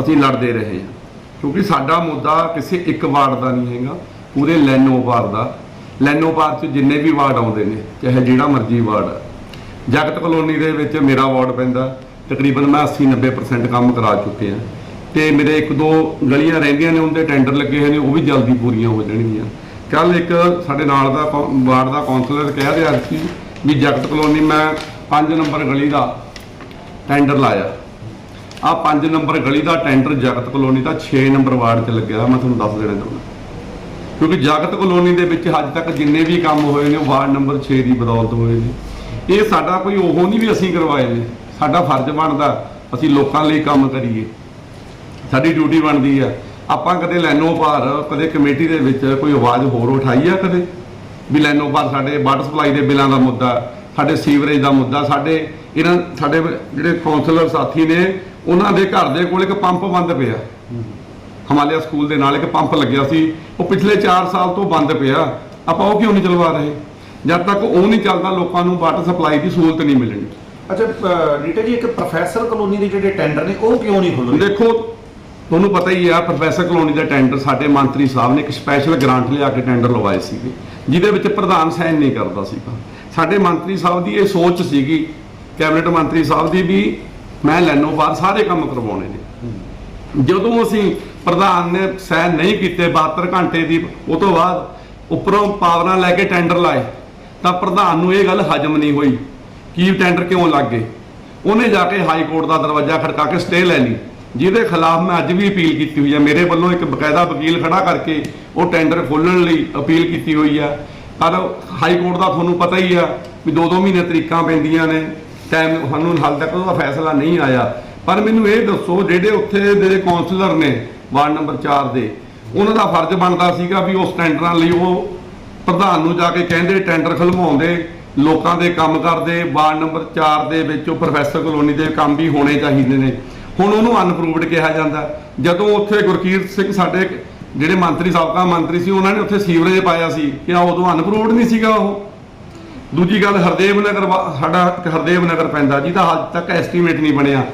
[SPEAKER 2] ਅਸੀਂ ਲੜਦੇ ਰਹੇ ਹਾਂ। ਕਿਉਂਕਿ ਸਾਡਾ ਮੁੱਦਾ ਕਿਸੇ ਇੱਕ ਵਾਰਡ ਦਾ ਨਹੀਂ ਹੈਗਾ, ਪੂਰੇ ਲੈਨੋ ਵਾਰਡ ਦਾ। ਲੈਨੋ ਵਾਰਡ 'ਚ ਜਿੰਨੇ ਵੀ ਵਾਰਡ ਆਉਂਦੇ ਨੇ, ਚਾਹੇ ਜਿਹੜਾ ਮਰਜ਼ੀ ਵਾਰਡ ਹੈ ਜਗਤ ਕਲੋਨੀ ਦੇ ਵਿੱਚ ਮੇਰਾ ਵਾਰਡ ਪੈਂਦਾ, ਤਕਰੀਬਨ ਮੈਂ 80 90% ਕੰਮ ਕਰਾ ਚੁੱਕੇ ਹਾਂ ਤੇ ਮੇਰੇ ਇੱਕ ਦੋ ਗਲੀਆਂ ਰਹਿੰਦੀਆਂ ਨੇ, ਉਹਦੇ ਟੈਂਡਰ ਲੱਗੇ ਹੋਏ ਨੇ, ਉਹ ਵੀ ਜਲਦੀ ਪੂਰੀਆਂ ਹੋ ਜਾਣਗੀਆਂ। ਕੱਲ ਇੱਕ ਸਾਡੇ ਨਾਲ ਦਾ ਕੌ- ਵਾਰਡ ਦਾ ਕਾਉਂਸਲਰ ਕਹਿ ਰਿਹਾ ਸੀ ਵੀ ਜਗਤ ਕਲੋਨੀ ਮੈਂ 5 ਨੰਬਰ ਗਲੀ ਦਾ ਟੈਂਡਰ ਲਾਇਆ। ਆ 5 ਨੰਬਰ ਗਲੀ ਦਾ ਟੈਂਡਰ ਜਗਤ ਕਲੋਨੀ ਦਾ 6 ਨੰਬਰ ਵਾਰਡ 'ਚ ਲੱਗਿਆ ਮੈਂ ਤੁਹਾਨੂੰ ਦੱਸ ਦੇਣਾ ਚਾਹੁੰਦਾ। ਕਿਉਂਕਿ ਜਗਤ ਕਲੋਨੀ ਦੇ ਵਿੱਚ ਅੱਜ ਤੱਕ ਜਿੰਨੇ ਵੀ ਕੰਮ ਹੋਏ ਨੇ, ਉਹ ਵਾਰਡ ਨੰਬਰ 6 ਦੀ ਬਦੌਲਤ ਹੋਏ ਨੇ। ਇਹ ਸਾਡਾ ਕੋਈ ਉਹ ਨਹੀਂ ਵੀ ਅਸੀਂ ਕਰਵਾਏ ਨੇ। ਸਾਡਾ ਫਰਜ਼ ਬਣਦਾ, ਅਸੀਂ ਲੋਕਾਂ ਲਈ ਕੰਮ ਕਰੀਏ। ਸਾਡੀ ਡਿਊਟੀ ਬਣਦੀ ਆ। ਆਪਾਂ ਕਦੇ ਲੈਨੋ ਭਾਰ, ਕਦੇ ਕਮੇਟੀ ਦੇ ਵਿੱਚ ਕੋਈ ਆਵਾਜ਼ ਹੋਰ ਉਠਾਈ ਆ ਕਦੇ? ਵੀ ਲੈਨੋ ਭਾਰ ਸਾਡੇ ਵਾਟਰ ਸਪਲਾਈ ਦੇ ਬਿੱਲਾਂ ਦਾ ਮੁੱਦਾ, ਸਾਡੇ ਸੀਵਰੇਜ ਦਾ ਮੁੱਦਾ, ਸਾਡੇ ਇਹਨਾਂ, ਸਾਡੇ ਜਿਹੜੇ ਕਾਉਂਸਲਰ ਸਾਥੀ ਨੇ ਉਹਨਾਂ ਦੇ ਘਰ ਦੇ ਕੋਲ ਇੱਕ ਪੰਪ ਬੰਦ ਪਿਆ। ਹਿਮਾਲਿਆ ਸਕੂਲ ਦੇ ਨਾਲ ਇੱਕ ਪੰਪ ਲੱਗਿਆ ਸੀ। ਉਹ ਪਿਛਲੇ 4 ਸਾਲ ਤੋਂ ਬੰਦ ਪਿਆ। ਆਪਾਂ ਉਹ ਕਿਉਂ ਨਹੀਂ ਚਲਵਾ ਰਹੇ? ਜਦ ਤੱਕ ਉਹ ਨਹੀਂ ਚੱਲਦਾ ਲੋਕਾਂ ਨੂੰ ਵਾਟਰ ਸਪਲਾਈ ਦੀ ਸਹੂਲਤ ਨਹੀਂ ਮਿਲਣੀ।
[SPEAKER 6] ਅੱਛਾ ਨੀਟਾ ਜੀ ਇੱਕ ਪ੍ਰੋਫੈਸਰ ਕਲੋਨੀ ਦੇ ਜਿਹੜੇ ਟੈਂਡਰ ਨੇ ਉਹ ਕਿਉਂ ਨਹੀਂ ਖੁੱਲ ਰਹੇ
[SPEAKER 2] ਦੇਖੋ ਤੁਹਾਨੂੰ ਪਤਾ ਹੀ ਆ ਪ੍ਰੋਫੈਸਰ ਕਲੋਨੀ ਦਾ ਟੈਂਡਰ ਸਾਡੇ ਮੰਤਰੀ ਸਾਹਿਬ ਨੇ ਇੱਕ ਸਪੈਸ਼ਲ ਗ੍ਰਾਂਟ ਲਿਆ ਕੇ ਟੈਂਡਰ ਲਵਾਏ ਸੀਗੇ ਜਿਹਦੇ ਵਿੱਚ ਪ੍ਰਧਾਨ ਸਾਈਨ ਨਹੀਂ ਕਰਦਾ ਸੀਗਾ। ਸਾਡੇ ਮੰਤਰੀ ਸਾਹਿਬ ਦੀ ਇਹ ਸੋਚ ਸੀਗੀ ਕੈਬਨਿਟ ਮੰਤਰੀ ਸਾਹਿਬ ਦੀ ਵੀ ਮੈਂ ਲੈਨੋ ਬਾਹਰ ਸਾਰੇ ਕੰਮ ਕਰਵਾਉਣੇ ਨੇ। ਜਦੋਂ ਅਸੀਂ ਪ੍ਰਧਾਨ ਨੇ ਸਾਈਨ ਨਹੀਂ ਕੀਤੇ 72 ਘੰਟੇ ਦੀ, ਉਹ ਤੋਂ ਬਾਅਦ ਉੱਪਰੋਂ ਪਾਵਰਾਂ ਲੈ ਕੇ ਟੈਂਡਰ ਲਾਏ, ਤਾਂ ਪ੍ਰਧਾਨ ਨੂੰ ਇਹ ਗੱਲ ਹਜਮ ਨਹੀਂ ਹੋਈ ਕੀ ਟੈਂਡਰ ਕਿਉਂ ਲੱਗ ਗਏ। ਉਹਨੇ ਜਾ ਕੇ ਹਾਈ ਕੋਰਟ ਦਾ ਦਰਵਾਜ਼ਾ ਖੜਕਾ ਕੇ ਸਟੇ ਲੈ ਲਈ, ਜਿਹਦੇ ਖਿਲਾਫ ਮੈਂ ਅੱਜ ਵੀ ਅਪੀਲ ਕੀਤੀ ਹੋਈ ਹੈ ਮੇਰੇ ਵੱਲੋਂ ਇੱਕ ਬਕਾਇਦਾ ਵਕੀਲ ਖੜਾ ਕਰਕੇ ਉਹ ਟੈਂਡਰ ਖੋਲਣ ਲਈ ਅਪੀਲ ਕੀਤੀ ਹੋਈ ਹੈ ਪਰ ਹਾਈ ਕੋਰਟ ਦਾ ਤੁਹਾਨੂੰ ਪਤਾ ਹੀ ਆ ਵੀ ਦੋ ਦੋ ਮਹੀਨੇ ਤਰੀਕਾਂ ਪੈਂਦੀਆਂ ਨੇ। ਟਾਈਮ ਸਾਨੂੰ ਹਾਲ ਤੱਕ ਉਹਦਾ ਫੈਸਲਾ ਨਹੀਂ ਆਇਆ। ਪਰ ਮੈਨੂੰ ਇਹ ਦੱਸੋ, ਜਿਹੜੇ ਉੱਥੇ ਦੇ ਕਾਉਂਸਲਰ ਨੇ, ਵਾਰਡ ਨੰਬਰ 4 ਦੇ, ਉਹਨਾਂ ਦਾ ਫਰਜ਼ ਬਣਦਾ ਸੀਗਾ ਵੀ ਉਸ ਟੈਂਡਰਾਂ ਲਈ ਉਹ ਪ੍ਰਧਾਨ ਨੂੰ ਜਾ ਕੇ ਕਹਿੰਦੇ ਟੈਂਡਰ ਖਲਵਾਉਂਦੇ, ਲੋਕਾਂ ਦੇ ਕੰਮ ਕਰਦੇ, ਵਾਰਡ ਨੰਬਰ 4 ਦੇ ਵਿੱਚ ਉਹ ਪ੍ਰੋਫੈਸਰ ਕਲੋਨੀ ਦੇ ਕੰਮ ਵੀ ਹੋਣੇ ਚਾਹੀਦੇ ਨੇ। ਹੁਣ ਉਹਨੂੰ ਅਨਪਰੂਵਡ ਕਿਹਾ ਜਾਂਦਾ। ਜਦੋਂ ਉੱਥੇ ਗੁਰਕੀਰਤ ਸਿੰਘ ਸਾਡੇ ਜਿਹੜੇ ਮੰਤਰੀ, ਸਾਬਕਾ ਮੰਤਰੀ ਸੀ, ਉਹਨਾਂ ਨੇ ਉੱਥੇ ਸੀਵਰੇਜ ਪਾਇਆ ਸੀ ਕਿ ਉਦੋਂ ਅਨਪਰੂਵਡ ਨਹੀਂ ਸੀਗਾ ਉਹ। ਦੂਜੀ ਗੱਲ ਹਰਦੇਵ ਨਗਰ ਸਾਡਾ ਹਰਦੇਵ ਨਗਰ ਪੈਂਦਾ ਜਿਹਦਾ ਹਾਲ ਤੱਕ ਐਸਟੀਮੇਟ ਨਹੀਂ ਬਣਿਆ।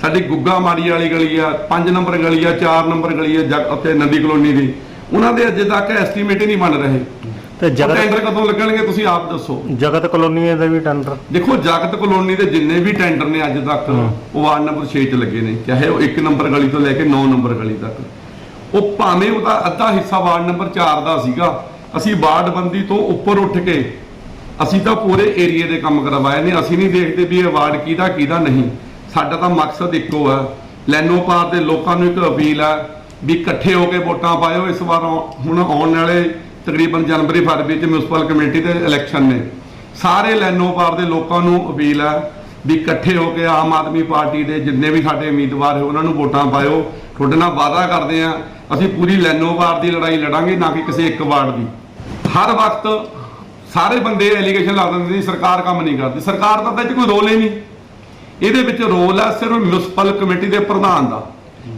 [SPEAKER 2] ਸਾਡੀ ਗੁੱਗਾ ਮਾੜੀ ਵਾਲੀ ਗਲੀ ਆ 5 ਨੰਬਰ ਗਲੀ ਆ 4 ਨੰਬਰ ਗਲੀ ਆ ਜਗ ਉੱਥੇ ਨੰਦੀ ਕਲੋਨੀ ਦੀ। ਉਹਨਾਂ ਦੇ ਅਜੇ ਤੱਕ ਐਸਟੀਮੇਟ ਹੀ ਨਹੀਂ ਬਣ ਰਹੇ।
[SPEAKER 7] ਤੇ ਜਗਤ
[SPEAKER 2] ਟੈਂਡਰ ਕਦੋਂ ਲੱਗਣਗੇ ਤੁਸੀਂ ਆਪ ਦੱਸੋ।
[SPEAKER 7] ਜਗਤ ਕਲੋਨੀ ਦੇ ਵੀ ਟੈਂਡਰ
[SPEAKER 2] ਦੇਖੋ ਜਗਤ ਕਲੋਨੀ ਦੇ ਜਿੰਨੇ ਵੀ ਟੈਂਡਰ ਨੇ ਅੱਜ ਤੱਕ ਉਹ ਵਾਰਡ ਨੰਬਰ 6 'ਚ ਲੱਗੇ ਨੇ ਚਾਹੇ ਉਹ 1 ਨੰਬਰ ਗਲੀ ਤੋਂ ਲੈ ਕੇ 9 ਨੰਬਰ ਗਲੀ ਤੱਕ। ਉਹ ਭਾਵੇਂ ਉਹਦਾ ਅੱਧਾ ਹਿੱਸਾ ਵਾਰਡ ਨੰਬਰ 4 ਦਾ ਸੀਗਾ। ਅਸੀਂ ਵਾਰਡ ਬੰਦੀ ਤੋਂ ਉੱਪਰ ਉੱਠ ਕੇ ਅਸੀਂ ਤਾਂ ਪੂਰੇ ਏਰੀਏ ਦੇ ਕੰਮ ਕਰਵਾਏ ਨੇ, ਅਸੀਂ ਨਹੀਂ ਦੇਖਦੇ ਵੀ ਇਹ ਅਵਾਰਡ ਕਿਹਦਾ ਕਿਹਦਾ ਨਹੀਂ। ਸਾਡਾ ਤਾਂ ਮਕਸਦ ਇੱਕੋ ਆ। ਲੈਨੋ ਪਾਰ ਦੇ ਲੋਕਾਂ ਨੂੰ ਇੱਕ ਅਪੀਲ ਆ ਵੀ ਇਕੱਠੇ ਹੋ ਕੇ ਵੋਟਾਂ ਪਾਇਓ। ਇਸ ਵਾਰ ਆਉ- ਹੁਣ ਆਉਣ ਵਾਲੇ ਤਕਰੀਬਨ ਜਨਵਰੀ, ਫਰਵਰੀ ਚ ਮਿਊਨਿਸਪਲ ਕਮੇਟੀ ਦੇ ਇਲੈਕਸ਼ਨ ਨੇ। ਸਾਰੇ ਲੈਨੋ ਪਾਰ ਦੇ ਲੋਕਾਂ ਨੂੰ ਅਪੀਲ ਆ ਵੀ ਇਕੱਠੇ ਹੋ ਕੇ ਆਮ ਆਦਮੀ ਪਾਰਟੀ ਦੇ ਜਿੰਨੇ ਵੀ ਸਾਡੇ ਉਮੀਦਵਾਰ ਹੈ ਉਹਨਾਂ ਨੂੰ ਵੋਟਾਂ ਪਾਇਓ। ਤੁਹਾਡੇ ਨਾਲ ਵਾਅਦਾ ਕਰਦੇ ਆ, ਅਸੀਂ ਪੂਰੀ ਲੈਨੋ ਪਾਰ ਦੀ ਲੜਾਈ ਲੜਾਂਗੇ, ਨਾ ਕਿ ਕਿਸੇ ਇੱਕ ਵਾਰਡ ਦੀ। ਹਰ ਵਕਤ ਸਾਰੇ ਬੰਦੇ ਐਲੀਗੇਸ਼ਨ ਲਾ ਦਿੰਦੇ ਸੀ, ਸਰਕਾਰ ਕੰਮ ਨਹੀਂ ਕਰਦੀ। ਸਰਕਾਰ ਦਾ ਤਾਂ ਇਹ 'ਚ ਕੋਈ ਰੋਲ ਹੀ ਨਹੀਂ। ਇਹਦੇ ਵਿੱਚ ਰੋਲ ਹੈ ਸਿਰਫ ਮਿਊਨਿਸਪਲ ਕਮੇਟੀ ਦੇ ਪ੍ਰਧਾਨ ਦਾ।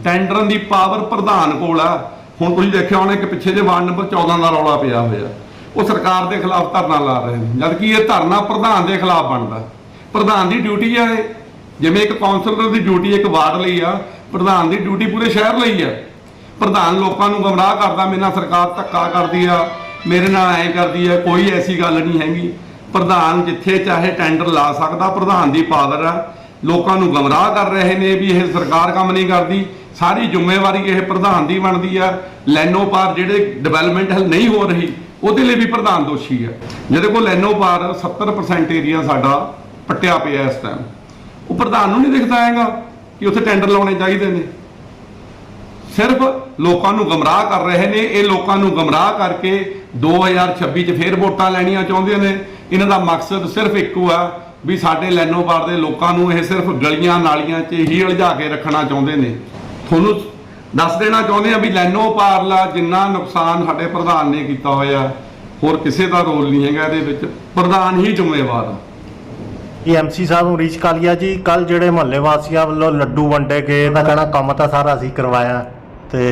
[SPEAKER 2] ਟੈਂਡਰਾਂ ਦੀ ਪਾਵਰ ਪ੍ਰਧਾਨ ਕੋਲ ਆ ਹੁਣ ਤੁਸੀਂ ਦੇਖਿਆ ਹੋਣਾ ਕਿ ਪਿੱਛੇ ਜੇ ਵਾਰਡ ਨੰਬਰ 14 ਦਾ ਰੌਲਾ ਪਿਆ ਹੋਇਆ। ਉਹ ਸਰਕਾਰ ਦੇ ਖਿਲਾਫ ਧਰਨਾ ਲਾ ਰਹੇ ਨੇ। ਜਦ ਕਿ ਇਹ ਧਰਨਾ ਪ੍ਰਧਾਨ ਦੇ ਖਿਲਾਫ ਬਣਦਾ। ਪ੍ਰਧਾਨ ਦੀ ਡਿਊਟੀ ਆ ਇਹ। ਜਿਵੇਂ ਇੱਕ ਕਾਉਂਸਲਰ ਦੀ ਡਿਊਟੀ ਇੱਕ ਵਾਰਡ ਲਈ ਆ, ਪ੍ਰਧਾਨ ਦੀ ਡਿਊਟੀ ਪੂਰੇ ਸ਼ਹਿਰ ਲਈ ਆ। ਪ੍ਰਧਾਨ ਲੋਕਾਂ ਨੂੰ ਗਮਰਾਹ ਕਰਦਾ, ਮੇਰੇ ਨਾਲ ਸਰਕਾਰ ਧੱਕਾ ਕਰਦੀ ਆ। ਮੇਰੇ ਨਾਲ ਐਂ ਕਰਦੀ ਹੈ, ਕੋਈ ਐਸੀ ਗੱਲ ਨਹੀਂ ਹੈਗੀ। ਪ੍ਰਧਾਨ ਜਿੱਥੇ ਚਾਹੇ ਟੈਂਡਰ ਲਾ ਸਕਦਾ, ਪ੍ਰਧਾਨ ਦੀ ਪਾਵਰ ਆ। ਲੋਕਾਂ ਨੂੰ ਗਮਰਾਹ ਕਰ ਰਹੇ ਨੇ ਵੀ ਇਹ ਸਰਕਾਰ ਕੰਮ ਨਹੀਂ ਕਰਦੀ। ਸਾਰੀ ਜ਼ਿੰਮੇਵਾਰੀ ਇਹ ਪ੍ਰਧਾਨ ਦੀ ਬਣਦੀ ਆ। ਲੈਨੋ ਪਾਰ ਜਿਹੜੇ ਡਿਵੈਲਪਮੈਂਟ ਹਲ ਨਹੀਂ ਹੋ ਰਹੀ, ਉਹਦੇ ਲਈ ਵੀ ਪ੍ਰਧਾਨ ਦੋਸ਼ੀ ਆ। ਜਿਹਦੇ ਕੋਲ ਲੈਨੋ ਪਾਰ 70% ਏਰੀਆ ਸਾਡਾ ਪੱਟਿਆ ਪਿਆ ਇਸ ਟਾਈਮ ਉਹ ਪ੍ਰਧਾਨ ਨੂੰ ਨਹੀਂ ਦਿਖਦਾ ਹੈਗਾ ਕਿ ਉੱਥੇ ਟੈਂਡਰ ਲਾਉਣੇ ਚਾਹੀਦੇ ਨੇ। ਸਿਰਫ ਲੋਕਾਂ ਨੂੰ ਗਮਰਾਹ ਕਰ ਰਹੇ ਨੇ। ਇਹ ਲੋਕਾਂ ਨੂੰ ਗਮਰਾਹ ਕਰਕੇ 2026 ਚ ਫੇਰ ਵੋਟਾਂ ਲੈਣੀਆਂ ਚਾਹੁੰਦੇ ਨੇ। ਇਹਨਾਂ ਦਾ ਮਕਸਦ ਸਿਰਫ ਇੱਕੋ ਆ ਵੀ ਸਾਡੇ ਲੈਨੋਬਾਰ ਦੇ ਲੋਕਾਂ ਨੂੰ ਇਹ ਸਿਰਫ ਗਲੀਆਂ ਨਾਲੀਆਂ 'ਚ ਹੀ ਉਲਝਾ ਕੇ ਰੱਖਣਾ ਚਾਹੁੰਦੇ ਨੇ। ਤੁਹਾਨੂੰ ਦੱਸ ਦੇਣਾ ਚਾਹੁੰਦੇ ਆ ਵੀ ਲੈਨੋਪਾਰਲਾ ਜਿੰਨਾ ਨੁਕਸਾਨ ਸਾਡੇ ਪ੍ਰਧਾਨ ਨੇ ਕੀਤਾ ਹੋਇਆ, ਹੋਰ ਕਿਸੇ ਦਾ ਰੋਲ ਨਹੀਂ ਹੈਗਾ ਇਹਦੇ ਵਿੱਚ। ਪ੍ਰਧਾਨ ਹੀ ਜ਼ਿੰਮੇਵਾਰ ਆ।
[SPEAKER 7] ਐਮਸੀ ਸਾਹਿਬ ਨੂੰ ਕਾਲੀਆ ਜੀ। ਕੱਲ ਜਿਹੜੇ ਮਹੱਲੇ ਵਾਸੀਆਂ ਵੱਲੋਂ ਲੱਡੂ ਵੰਡੇ ਗਏ ਇਹਦਾ ਕਹਿਣਾ ਕੰਮ ਤਾਂ ਸਾਰਾ ਅਸੀਂ ਕਰਵਾਇਆ। ਤੇ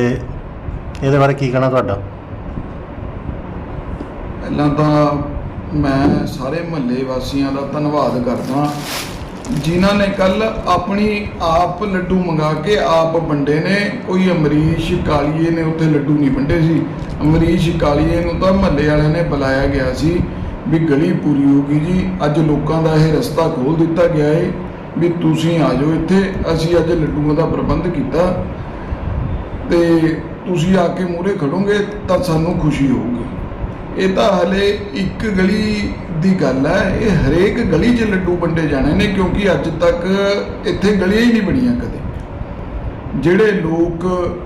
[SPEAKER 7] ਇਹਦੇ ਬਾਰੇ ਕੀ ਕਹਿਣਾ ਤੁਹਾਡਾ?
[SPEAKER 3] ਪਹਿਲਾਂ ਤਾਂ ਮੈਂ ਸਾਰੇ ਮਹੱਲੇ ਵਾਸੀਆਂ ਦਾ ਧੰਨਵਾਦ ਕਰਦਾ ਜਿਨ੍ਹਾਂ ਨੇ ਕੱਲ ਆਪਣੀ ਆਪ ਲੱਡੂ ਮੰਗਾ ਕੇ ਆਪ ਵੰਡੇ ਨੇ। ਕੋਈ ਅਮਰੀਸ਼ ਕਾਲੀਏ ਨੇ ਉੱਥੇ ਲੱਡੂ ਨਹੀਂ ਵੰਡੇ ਸੀ। ਅਮਰੀਸ਼ ਕਾਲੀਏ ਨੂੰ ਤਾਂ ਮਹੱਲੇ ਵਾਲਿਆਂ ਨੇ ਬੁਲਾਇਆ ਗਿਆ ਸੀ ਵੀ ਗਲੀ ਪੂਰੀ ਹੋ ਗਈ ਜੀ। ਅੱਜ ਲੋਕਾਂ ਦਾ ਇਹ ਰਸਤਾ ਖੋਲ ਦਿੱਤਾ ਗਿਆ ਏ ਵੀ ਤੁਸੀਂ ਆ ਜਾਓ ਇੱਥੇ। ਅਸੀਂ ਅੱਜ ਲੱਡੂਆਂ ਦਾ ਪ੍ਰਬੰਧ ਕੀਤਾ। ਤੇ ਤੁਸੀਂ ਆ ਕੇ ਮੂਹਰੇ ਖੜੋਗੇ ਤਾਂ ਸਾਨੂੰ ਖੁਸ਼ੀ ਹੋਊਗੀ। ਇਹ ਤਾਂ ਹਲੇ ਇੱਕ ਗਲੀ ਦੀ ਗੱਲ ਹੈ, ਇਹ ਹਰੇਕ ਗਲੀ 'ਚ ਲੱਡੂ ਵੰਡੇ ਜਾਣੇ ਨੇ ਕਿਉਂਕਿ ਅੱਜ ਤੱਕ ਇੱਥੇ ਗਲੀਆਂ ਹੀ ਨਹੀਂ ਬਣੀਆਂ ਕਦੇ। ਜਿਹੜੇ ਲੋਕ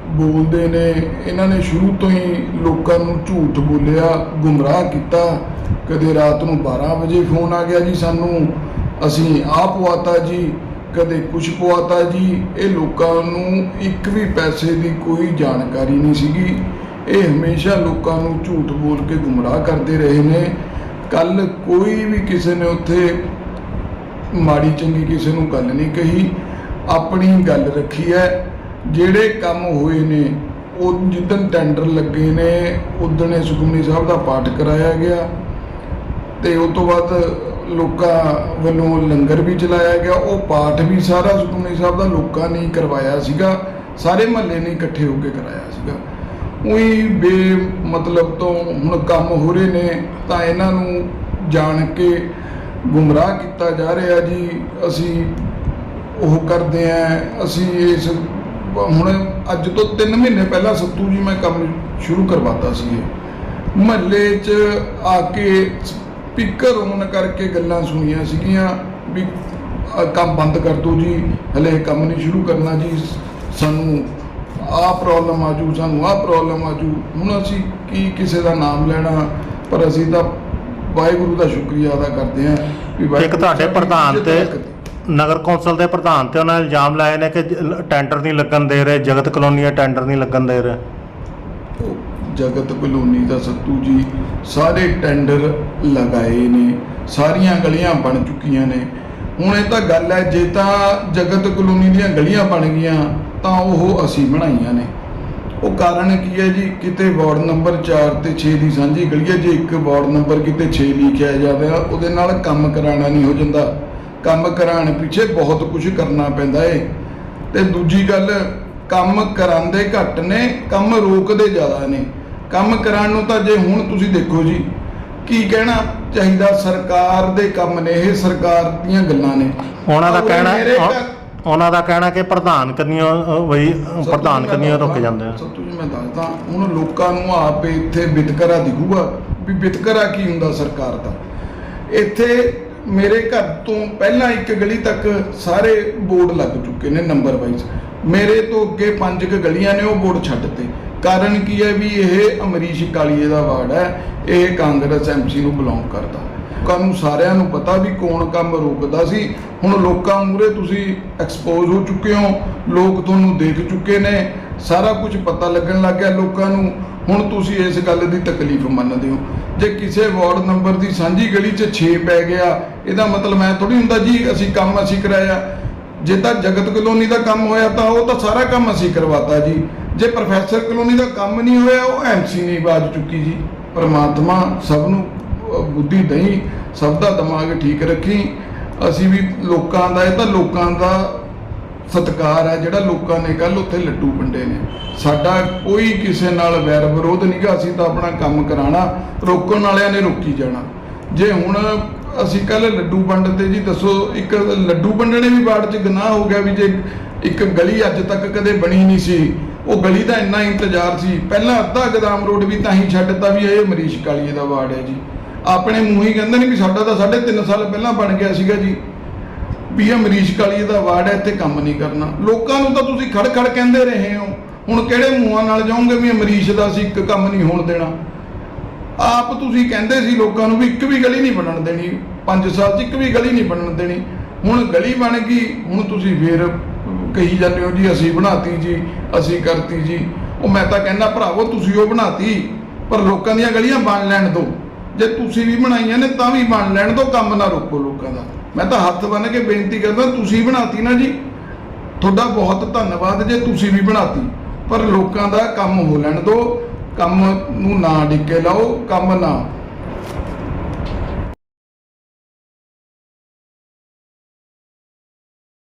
[SPEAKER 3] ਬੋਲਦੇ ਨੇ, ਇਹਨਾਂ ਨੇ ਸ਼ੁਰੂ ਤੋਂ ਹੀ ਲੋਕਾਂ ਨੂੰ ਝੂਠ ਬੋਲਿਆ, ਗੁੰਮਰਾਹ ਕੀਤਾ। ਕਦੇ ਰਾਤ ਨੂੰ 12 ਵਜੇ ਫੋਨ ਆ ਗਿਆ ਜੀ ਸਾਨੂੰ, ਅਸੀਂ ਆਪ ਪਵਾਤਾ ਜੀ ਕਦੇ ਕੁਛ ਪਵਾਤਾ ਜੀ। ਇਹ ਲੋਕਾਂ ਨੂੰ ਇੱਕ ਵੀ ਪੈਸੇ ਦੀ ਕੋਈ ਜਾਣਕਾਰੀ ਨਹੀਂ ਸੀਗੀ। ਇਹ ਹਮੇਸ਼ਾ ਲੋਕਾਂ ਨੂੰ ਝੂਠ ਬੋਲ ਕੇ ਗੁੰਮਰਾਹ ਕਰਦੇ ਰਹੇ ਨੇ। ਕੱਲ ਕੋਈ ਵੀ ਕਿਸੇ ਨੇ ਉੱਥੇ ਮਾੜੀ ਚੰਗੀ ਕਿਸੇ ਨੂੰ ਗੱਲ ਨਹੀਂ ਕਹੀ। ਆਪਣੀ ਗੱਲ ਰੱਖੀ ਹੈ। ਜਿਹੜੇ ਕੰਮ ਹੋਏ ਨੇ, ਉਹ ਜਿੱਦਣ ਟੈਂਡਰ ਲੱਗੇ ਨੇ, ਉਦਣ ਇਹ ਸੁਖਮਨੀ ਸਾਹਿਬ ਦਾ ਪਾਠ ਕਰਾਇਆ ਗਿਆ। ਤੇ ਉਸ ਤੋਂ ਬਾਅਦ ਲੋਕਾਂ ਵੱਲੋਂ ਲੰਗਰ ਵੀ ਚਲਾਇਆ ਗਿਆ, ਉਹ ਪਾਠ ਵੀ ਸਾਰਾ ਸੁਖਮਨੀ ਸਾਹਿਬ ਦਾ ਲੋਕਾਂ ਨੇ ਕਰਵਾਇਆ ਸੀਗਾ, ਸਾਰੇ ਮਹੱਲੇ ਨੇ ਇਕੱਠੇ ਹੋ ਕੇ ਕਰਾਇਆ ਸੀਗਾ। ਉਹੀ ਬੇ ਮਤਲਬ ਤੋਂ ਹੁਣ ਕੰਮ ਹੋ ਰਹੇ ਨੇ, ਤਾਂ ਇਹਨਾਂ ਨੂੰ ਜਾਣ ਕੇ ਗੁੰਮਰਾਹ ਕੀਤਾ ਜਾ ਰਿਹਾ ਜੀ, ਅਸੀਂ ਉਹ ਕਰਦੇ ਆ ਅਸੀਂ ਇਸ ਹੁਣ ਅੱਜ ਤੋਂ 3 ਮਹੀਨੇ ਪਹਿਲਾਂ ਸੱਤੂ ਜੀ ਮੈਂ ਕੰਮ ਸ਼ੁਰੂ ਕਰਵਾਤਾ ਸੀ ਇਹ। ਮਹੱਲੇ 'ਚ ਆ ਕੇ ਸਪੀਕਰ ਔਨ ਕਰਕੇ ਗੱਲਾਂ ਸੁਣੀਆਂ ਸੀਗੀਆਂ ਵੀ ਕੰਮ ਬੰਦ ਕਰ ਦਿਓ ਜੀ ਹਲੇ ਕੰਮ ਨਹੀਂ ਸ਼ੁਰੂ ਕਰਨਾ ਜੀ ਸਾਨੂੰ ਆਹ ਪ੍ਰੋਬਲਮ ਆਜੂ ਸਾਨੂੰ ਆਹ ਪ੍ਰੋਬਲਮ ਆਜੂ ਹੁਣ ਅਸੀਂ ਕੀ ਕਿਸੇ ਦਾ ਨਾਮ ਲੈਣਾ ਪਰ ਅਸੀਂ ਤਾਂ ਵਾਹਿਗੁਰੂ ਦਾ ਸ਼ੁਕਰੀਆ ਅਦਾ ਕਰਦੇ ਹਾਂ ਵੀ
[SPEAKER 7] ਇੱਕ ਤੁਹਾਡੇ ਪ੍ਰਧਾਨ ਤੇ। ਨਗਰ ਕੌਂਸਲ ਦੇ ਪ੍ਰਧਾਨ ਤੇ ਉਹਨਾਂ ਇਲਜ਼ਾਮ ਲਾਏ ਨੇ ਕਿ ਜ- ਟੈਂਡਰ ਨਹੀਂ ਲੱਗਣ ਦੇ ਰਹੇ ਜਗਤ ਕਲੋਨੀ ਦਾ ਟੈਂਡਰ ਨਹੀਂ ਲੱਗਣ ਦੇ ਰਹੇ
[SPEAKER 3] ਜਗਤ ਕਲੋਨੀ ਦਾ ਸੱਤੂ ਜੀ, ਸਾਰੇ ਟੈਂਡਰ ਲਗਾਏ ਨੇ, ਸਾਰੀਆਂ ਗਲੀਆਂ ਬਣ ਚੁੱਕੀਆਂ ਨੇ। ਹੁਣ ਇਹ ਤਾਂ ਗੱਲ ਹੈ, ਜੇ ਤਾਂ ਜਗਤ ਕਲੋਨੀ ਦੀਆਂ ਗਲੀਆਂ ਬਣ ਗਈਆਂ, ਤਾਂ ਉਹ ਅਸੀਂ ਬਣਾਈਆਂ ਨੇ। ਉਹ ਕਾਰਨ ਕੀ ਹੈ ਜੀ? ਕਿਤੇ ਵਾਰਡ ਨੰਬਰ 4 ਤੇ 6 ਦੀ ਸਾਂਝੀ ਗਲੀ ਹੈ, ਜੇ ਇੱਕ ਵਾਰਡ ਨੰਬਰ ਕਿਤੇ 6 ਲਿਖਿਆ ਜਾਵੇ ਉਹਦੇ ਨਾਲ ਕੰਮ ਕਰਾਉਣਾ ਨਹੀਂ ਹੋ ਜਾਂਦਾ। ਕੰਮ ਕਰਾਉਣ ਪਿੱਛੇ ਬਹੁਤ ਕੁਝ ਕਰਨਾ ਪੈਂਦਾ ਏ। ਤੇ ਦੂਜੀ ਗੱਲ, ਕੰਮ ਕਰਾਉਂਦੇ ਘੱਟ ਨੇ, ਕੰਮ ਰੋਕਦੇ ਜ਼ਿਆਦਾ ਨੇ। ਕੰਮ ਕਰਾਉਣ ਨੂੰ ਤਾਂ ਜੇ ਹੁਣ ਤੁਸੀਂ ਦੇਖੋ ਜੀ ਕੀ ਕਹਿਣਾ ਚਾਹੀਦਾ ਸਰਕਾਰ ਦੇ ਕੰਮ ਨੇ ਇਹ ਸਰਕਾਰ ਦੀਆਂ ਗੱਲਾਂ ਨੇ।
[SPEAKER 7] ਉਹਨਾਂ ਦਾ ਕਹਿਣਾ
[SPEAKER 3] ਮੇਰੇ
[SPEAKER 7] ਉਹ-
[SPEAKER 3] ਘਰ-
[SPEAKER 7] ਉਹਨਾਂ ਦਾ ਕਹਿਣਾ ਕਿ ਪ੍ਰਧਾਨ ਵਈ
[SPEAKER 3] ਸਭ
[SPEAKER 7] ਪ੍ਰਧਾਨ ਕੰਨੀਓ ਰੁਕ ਜਾਂਦੇ ਆ।
[SPEAKER 3] ਸਭ ਤੋਂ ਜੀ ਮੈਂ ਦੱਸਦਾ ਹੁਣ ਲੋਕਾਂ ਨੂੰ ਆਪ ਇੱਥੇ ਵਿਤਕਰਾ ਦਿਖੂਗਾ ਵੀ ਵਿਤਕਰਾ ਕੀ ਹੁੰਦਾ ਸਰਕਾਰ ਦਾ। ਇੱਥੇ ਮੇਰੇ ਘਰ ਤੋਂ ਪਹਿਲਾਂ ਇੱਕ ਗਲੀ ਤੱਕ ਸਾਰੇ ਬੋਰਡ ਲੱਗ ਚੁੱਕੇ ਨੇ ਨੰਬਰ ਵਾਈਜ਼। ਮੇਰੇ ਤੋਂ ਅੱਗੇ ਪੰਜ ਕੁ ਗਲੀਆਂ ਨੇ ਉਹ ਬੋਰਡ ਛੱਡਤੇ ਕਾਰਨ ਕੀ ਹੈ ਵੀ ਇਹ ਅਮਰੀਸ਼ ਕਾਲੀਏ ਦਾ ਵਾਰਡ ਹੈ, ਇਹ ਕਾਂਗਰਸ ਐਮਸੀ ਨੂੰ ਬਿਲੋਂਗ ਕਰਦਾ। ਲੋਕਾਂ ਸਾਰਿਆਂ ਨੂੰ ਪਤਾ ਵੀ ਕੌਣ ਕੰਮ ਰੋਕਦਾ ਸੀ। ਹੁਣ ਲੋਕਾਂ ਮੂਰੇ ਤੁਸੀਂ ਐਕਸਪੋਜ਼ ਹੋ ਚੁੱਕੇ ਹੋ, ਲੋਕ ਤੁਹਾਨੂੰ ਦੇਖ ਚੁੱਕੇ ਨੇ, ਸਾਰਾ ਕੁਝ ਪਤਾ ਲੱਗਣ ਲੱਗ ਗਿਆ ਲੋਕਾਂ ਨੂੰ। ਹੁਣ ਤੁਸੀਂ ਇਸ ਗੱਲ ਦੀ ਤਕਲੀਫ ਮੰਨਦੇ ਹੋ। ਜੇ ਕਿਸੇ ਵਾਰਡ ਨੰਬਰ ਦੀ ਸਾਂਝੀ ਗਲੀ 'ਚ 6 ਪੈ ਗਿਆ, ਇਹਦਾ ਮਤਲਬ ਮੈਂ ਥੋੜੀ ਹੁੰਦਾ ਜੀ, ਅਸੀਂ ਕੰਮ ਅਸੀਂ ਕਰਾਇਆ। ਜੇ ਤਾਂ ਜਗਤ ਕਲੋਨੀ ਦਾ ਕੰਮ ਹੋਇਆ ਤਾਂ ਉਹ ਤਾਂ ਸਾਰਾ ਕੰਮ ਅਸੀਂ ਕਰਵਾਤਾ ਜੀ। ਜੇ ਪ੍ਰੋਫੈਸਰ ਕਲੋਨੀ ਦਾ ਕੰਮ ਨਹੀਂ ਹੋਇਆ, ਉਹ ਐਮਸੀ ਨਹੀਂ ਬਾਜ ਚੁੱਕੀ ਜੀ। ਪਰਮਾਤਮਾ ਸਭ ਨੂੰ ਬੁੱਧੀ ਦਈ, ਸਭ ਦਾ ਦਿਮਾਗ ਠੀਕ ਰੱਖੀ। ਅਸੀਂ ਵੀ ਲੋਕਾਂ ਦਾ, ਇਹ ਤਾਂ ਲੋਕਾਂ ਦਾ ਸਤਿਕਾਰ ਹੈ, ਜਿਹੜਾ ਲੋਕਾਂ ਨੇ ਕੱਲ ਉੱਥੇ ਲੱਡੂ ਵੰਡੇ ਨੇ। ਸਾਡਾ ਕੋਈ ਕਿਸੇ ਨਾਲ ਵੈਰ ਵਿਰੋਧ ਨਹੀਂਗਾ ਅਸੀਂ ਤਾਂ ਆਪਣਾ ਕੰਮ ਕਰਾਣਾ ਰੋਕਣ ਵਾਲਿਆਂ ਨੇ ਰੋਕੀ ਜਾਣਾ। ਜੇ ਹੁਣ ਅਸੀਂ ਕੱਲ ਲੱਡੂ ਵੰਡਦੇ ਜੀ, ਦੱਸੋ, ਇੱਕ ਲੱਡੂ ਵੰਡਣੇ ਵੀ ਬਾੜ 'ਚ ਗੁਨਾਹ ਹੋ ਗਿਆ ਵੀ ਜੇ ਇੱਕ ਗਲੀ ਅੱਜ ਤੱਕ ਕਦੇ ਬਣੀ ਨਹੀਂ ਸੀ ਉਹ ਗਲੀ ਦਾ ਇੰਨਾ ਇੰਤਜ਼ਾਰ ਸੀ। ਪਹਿਲਾਂ ਅੱਧਾ ਗਦਾਮ ਰੋਡ ਵੀ ਤਾਂ ਹੀ ਛੱਡਤਾ ਵੀ ਇਹ ਮਰੀਸ਼ ਕਾਲੀਏ ਦਾ ਵਾਰਡ ਹੈ ਜੀ। ਆਪਣੇ ਮੂੰਹ ਹੀ ਕਹਿੰਦੇ ਨੇ ਵੀ ਸਾਡਾ ਤਾਂ 3.5 ਸਾਲ ਪਹਿਲਾਂ ਬਣ ਗਿਆ ਸੀਗਾ ਜੀ। ਵੀ ਇਹ ਮਰੀਸ਼ ਕਾਲੀਏ ਦਾ ਵਾਰਡ ਹੈ, ਇੱਥੇ ਕੰਮ ਨਹੀਂ ਕਰਨਾ। ਲੋਕਾਂ ਨੂੰ ਤਾਂ ਤੁਸੀਂ ਖੜ ਖੜ ਕਹਿੰਦੇ ਰਹੇ ਹੋ। ਹੁਣ ਕਿਹੜੇ ਮੂੰਹਾਂ ਨਾਲ ਜਾਓਗੇ ਵੀ ਇਹ ਮਰੀਸ਼ ਦਾ ਅਸੀਂ ਇੱਕ ਕੰਮ ਨਹੀਂ ਹੋਣ ਦੇਣਾ? ਆਪ ਤੁਸੀਂ ਕਹਿੰਦੇ ਸੀ ਲੋਕਾਂ ਨੂੰ ਵੀ ਇੱਕ ਵੀ ਗਲੀ ਨਹੀਂ ਬਣਨ ਦੇਣੀ। 5 ਸਾਲ 'ਚ ਇੱਕ ਵੀ ਗਲੀ ਨਹੀਂ ਬਣਨ ਦੇਣੀ। ਹੁਣ ਗਲੀ ਬਣ ਗਈ, ਹੁਣ ਤੁਸੀਂ ਫੇਰ ਕਹੀ ਜਾਂਦੇ ਹੋ ਜੀ, ਅਸੀਂ ਬਣਾਤੀ ਜੀ, ਅਸੀਂ ਕਰਤੀ ਜੀ। ਉਹ ਮੈਂ ਤਾਂ ਕਹਿੰਦਾ, ਭਰਾਵੋ, ਤੁਸੀਂ ਉਹ ਬਣਾਤੀ, ਪਰ ਲੋਕਾਂ ਦੀਆਂ ਗਲੀਆਂ ਬਣ ਲੈਣ ਦਿਓ ਜੇ ਤੁਸੀਂ ਵੀ ਬਣਾਈਆਂ ਨੇ, ਤਾਂ ਵੀ ਬਣ ਲੈਣ ਦਿਓ ਕੰਮ ਨਾ ਰੋਕੋ ਲੋਕਾਂ ਦਾ। ਮੈਂ ਤਾਂ ਹੱਥ ਬੰਨ੍ਹ ਕੇ ਬੇਨਤੀ ਕਰਦਾ, ਤੁਸੀਂ ਬਣਾਤੀ ਨਾ ਜੀ। ਤੁਹਾਡਾ ਬਹੁਤ ਧੰਨਵਾਦ ਜੇ ਤੁਸੀਂ ਵੀ ਬਣਾਤੀ, ਪਰ ਲੋਕਾਂ ਦਾ ਕੰਮ ਹੋ ਲੈਣ ਦਿਓ ਕੰਮ ਨੂੰ ਨਾ ਡਿੱਕੇ ਲਾਓ, ਕੰਮ ਨਾ